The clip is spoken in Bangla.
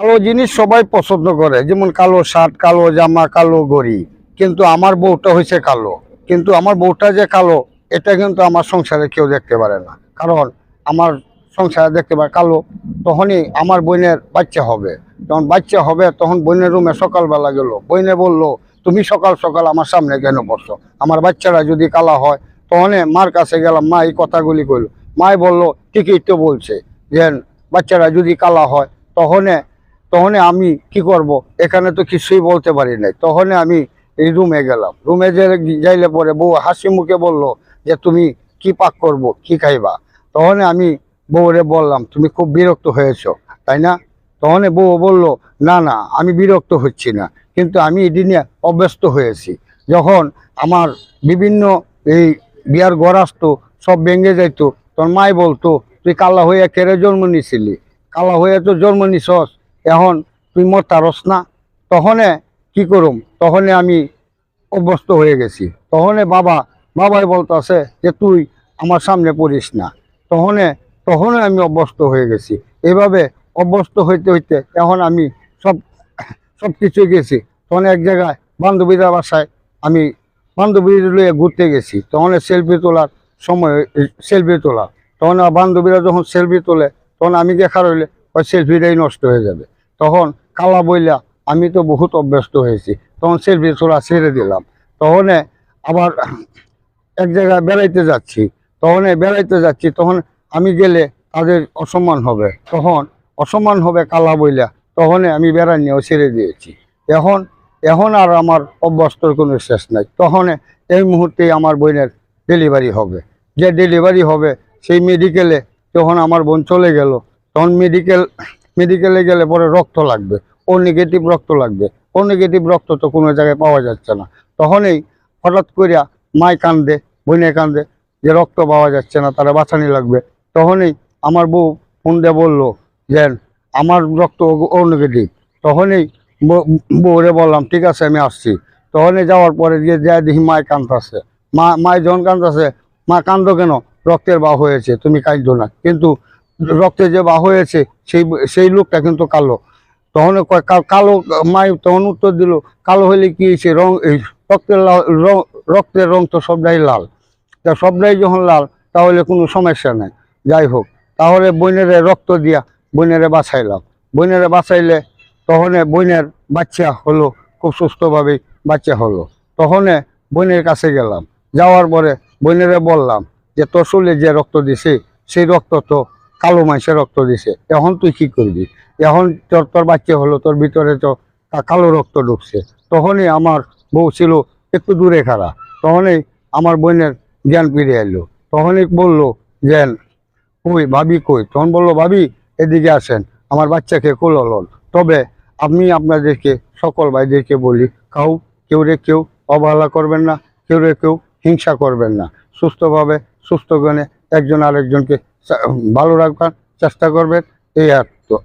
কালো জিনিস সবাই পছন্দ করে, যেমন কালো শার্ট, কালো জামা, কালো গড়ি। কিন্তু আমার বউটা হয়েছে কালো। কিন্তু আমার বউটা যে কালো, এটা কিন্তু আমার সংসারে কেউ দেখতে পারে না। কারণ আমার সংসারে দেখতে পারে কালো, তখনই আমার বোনের বাচ্চা হবে। যখন বাচ্চা হবে, তখন বোনের রুমে সকালবেলা গেল। বইনে বলল, তুমি সকাল সকাল আমার সামনে কেন বসো আমার বাচ্চারা যদি কালা হয় তখন মার কাছে গেলাম, মা এই কথাগুলি কইল। মাই বলল, ঠিকই তো বলছে। যে বাচ্চারা যদি কালা হয় তখনে তখন আমি কি করব? এখানে তো কিছুই বলতে পারি নাই। তখন আমি এই রুমে গেলাম। রুমে যাইলে পরে বউ হাসি মুখে বলল যে, তুমি কি পাক করব? কি খাইবা? তখন আমি বউরে বললাম, তুমি খুব বিরক্ত হয়েছো, তাই না? তখন বউ বলল, না না, আমি বিরক্ত হচ্ছি না। কিন্তু আমি এটি নিয়ে অভ্যস্ত হয়েছি। যখন আমার বিভিন্ন এই বিয়ার ঘর আসতো সব ভেঙে যাইতো, তোর মাই বলতো, তুই কালা হইয়া কেড়ে জন্ম নিছিলি? কালা হইয়া তো জন্ম নিছস। এখন তুই মোর তারস না, তখনে কি করুম? তখনে আমি অভ্যস্ত হয়ে গেছি। তখনে বাবা, বাবাই বলতেছে যে তুই আমার সামনে পড়িস না। তখনে তখনে আমি অভ্যস্ত হয়ে গেছি। এভাবে অভ্যস্ত হইতে হইতে এখন আমি সব সব কিছু গেছি। তখন এক জায়গায় বান্ধবীরা বাসায় আমি বান্ধবীর লইয়ে ঘুরতে গেছি। তখন সেলফি তোলার সময় সেলফি তোলা। তখন বান্ধবীরা যখন সেলফি তোলে, তখন আমি দেখা রইলে সেলফিটাই নষ্ট হয়ে যাবে। তখন কালা বইলা, আমি তো বহুত অভ্যস্ত হয়েছি, তখন সেলফি তোলা ছেড়ে দিলাম। তখন আবার এক জায়গায় বেড়াইতে যাচ্ছি। তখন বেড়াইতে যাচ্ছি, তখন আমি গেলে তাদের অসম্মান হবে। তখন অসম্মান হবে কালা বইলা, তখন আমি বেড়ানিও ছেড়ে দিয়েছি। এখন এখন আর আমার অভ্যস্তর কোনো শেষ নাই। তখন এই মুহূর্তে আমার বোনের ডেলিভারি হবে। যে ডেলিভারি হবে, সেই মেডিকেলে যখন আমার বোন চলে গেল তখন মেডিকেল মেডিকেলে গেলে পরে রক্ত লাগবে। ও নেগেটিভ রক্ত লাগবে। ও নেগেটিভ রক্ত তো কোনো জায়গায় পাওয়া যাচ্ছে না। তখনই হঠাৎ করিয়া মায় কান্দে, বোনে কান্দে, যে রক্ত পাওয়া যাচ্ছে না, তারা বাঁচানি লাগবে। তখনই আমার বউ ফোন দিয়ে বলল যে আমার রক্ত ও নেগেটিভ তখনই বউ- বউরে বললাম, ঠিক আছে, আমি আসছি। তখনই যাওয়ার পরে গিয়ে যায় দেখি মায় কান্দতেছে মা মায় যখন কান্দতেছে মা কান্দো কেন? রক্তের বা হয়েছে, তুমি কাঁদো না। কিন্তু রক্তে যে বা হয়েছে, সেই সেই লোকটা কিন্তু কালো। তখন কালো মাই তখন উত্তর দিল, কালো হলে কি হয়েছে? রং, এই রক্তের রক্তের রং তো সবটাই লাল। তা সবটাই যখন লাল, তাহলে কোনো সমস্যা নেই। যাই হোক, তাহলে বইনেরে রক্ত দিয়া বইনেরে বাঁচাইলাম। বইনেরে বাঁচাইলে তখন বইনের বাচ্চা হলো, খুব সুস্থভাবেই বাচ্চা হলো। তখন বইনের কাছে গেলাম। যাওয়ার পরে বোনেরে বললাম যে, তোর যে রক্ত দিছে, সেই রক্ত তো কালো মাইসের রক্ত দিছে। এখন তুই কি করবি? এখন তোর তোর বাচ্চা হলো, তোর ভিতরে তো কালো রক্ত ঢুকছে। তখনই আমার বউ ছিল একটু দূরে খাড়া। তখনই আমার বোনের জ্ঞান ফিরে এলো। তখনই বলল যে কই, ভাবি কই? তখন বলল, ভাবি, এদিকে আসেন। আমার বাচ্চাকে কোললন তবে আমি আপনাদেরকে, সকল ভাইদেরকে বলি, কাউ, কেউ রে কেউ অবহেলা করবেন না, কেউ রে কেউ হিংসা করবেন না। সুস্থভাবে, সুস্থ জ্ঞানে একজন আরেকজনকে ভালো রাখবার চেষ্টা করবেন এই আর তো।